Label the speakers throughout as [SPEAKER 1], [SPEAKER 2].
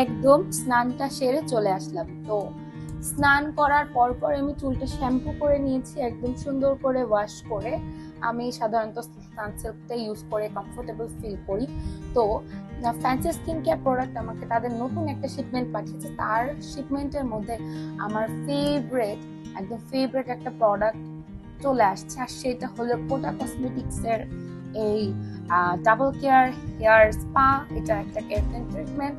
[SPEAKER 1] একদম স্নানটা সেরে চলে আসলাম। তো স্নান করার পর পর আমি চুলটা শ্যাম্পু করে নিয়েছি, একদম সুন্দর করে ওয়াশ করে। আমি সাধারণত সানসিল্কটা ইউজ করে কমফোর্টেবল ফিল করি। তো ফ্যান্সি স্কিন কেয়ার প্রোডাক্ট আমাকে তাদের নতুন একটা শিপমেন্ট পাঠিয়েছে। তার শিপমেন্টের মধ্যে আমার ফেভারেট একদম ফেভারেট একটা প্রোডাক্ট চলে আসছে। আর সেটা হলো কোটা কসমেটিক্সের এই ডাবল কেয়ার হেয়ার স্পা এটা একটা কেয়ার ট্রিটমেন্ট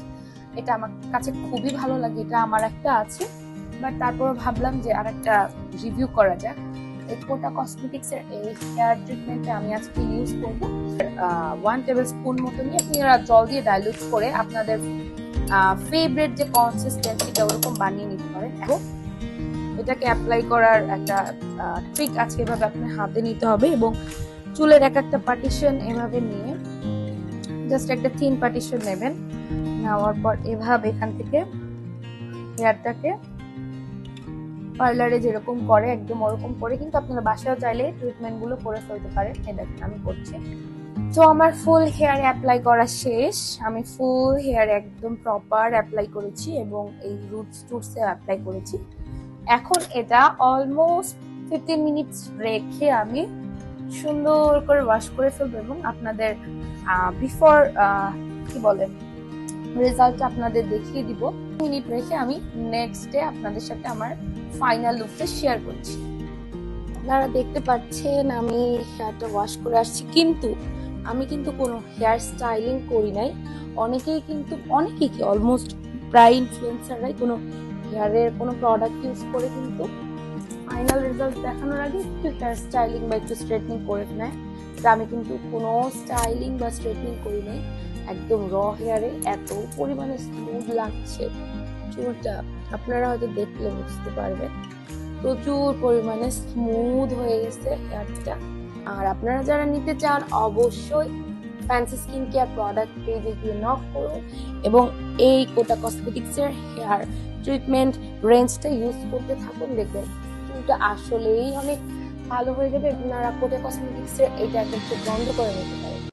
[SPEAKER 1] এটা আমার কাছে খুবই ভালো লাগে, এটা আমার একটা আছে বাট তারপর ভাবলাম যে আর একটা রিভিউ করা যাক। কোটা কসমেটিক্স এর এই হেয়ার ট্রিটমেন্টটা আমি আজকে ইউজ করব। ওয়ান টেবিল স্পুন মতো নিয়ে আপনি এরা জল দিয়ে ডাইলুট করে আপনাদের ফেভারিট যে কনসিস্টেন্সিটা ওরকম বানিয়ে নিতে পারেন। এবং এটাকে অ্যাপ্লাই করার একটা ট্রিক আছে এভাবে আপনি হাতে নিতে হবে এবং চুলের এক একটা পার্টিশন এভাবে নিয়ে জাস্ট একটা থিন পার্টিশন নেবেন। নেওয়ার পর এভাবে এখান থেকে হেয়ারটাকে পার্লারে যেরকম করে, একদম ওরকম করে, কিন্তু আপনারা বাসায় চাইলে ট্রিটমেন্টগুলো করে ফেলতে পারেন। এটা আমি করছি। তো আমার ফুল হেয়ার অ্যাপ্লাই করা শেষ। আমি ফুল হেয়ার একদম প্রপার অ্যাপ্লাই করেছি এবং এই রুটস টুটসে অ্যাপ্লাই করেছি। এখন এটা অলমোস্ট ফিফটিন মিনিটস রেখে আমি সুন্দর করে ওয়াশ করে ফেলব এবং আপনাদের বিফোর কি বলে রেজাল্ট আপনাদের দেখিয়ে দিব। মিনিট রেখে আমি নেক্সট ডে আপনাদের সাথে আমার ফাইনাল লুকটা শেয়ার করছি। আপনারা দেখতে পাচ্ছেন আমি হেয়ারটা ওয়াশ করে আসছি, কিন্তু আমি কিন্তু কোনো হেয়ার স্টাইলিং করি নাই। অনেকেই কিন্তু, অনেকেই কি অলমোস্ট প্রায় ইনফ্লুয়েন্সাররাই কোনো হেয়ারের কোনো প্রোডাক্ট ইউজ করে কিন্তু ফাইনাল রেজাল্ট দেখানোর আগে একটু হেয়ার স্টাইলিং বা একটু স্ট্রেটনিং করে নেয়। তা আমি কিন্তু কোনো স্টাইলিং বা স্ট্রেটনিং করি নাই একদম র হেয়ারে এত পরিমাণে স্মুথ লাগছে। চুলটা আপনারা হয়তো দেখলে বুঝতে পারবেন। প্রচুর পরিমাণে স্মুথ হয়ে গেছে হেয়ারটা আর আপনারা যারা নিতে চান, অবশ্যই ফ্যান্সি স্কিন কেয়ার প্রোডাক্ট পেজে গিয়ে নক করুন এবং এই কোটা কসমেটিক্সের হেয়ার ট্রিটমেন্ট রেঞ্জটা ইউজ করতে থাকুন। দেখবেন চুলটা আসলেই অনেক ভালো হয়ে যাবে? আপনারা কোটে কসমেটিক্সের এটা একটা বন্ধ করে নিতে পারেন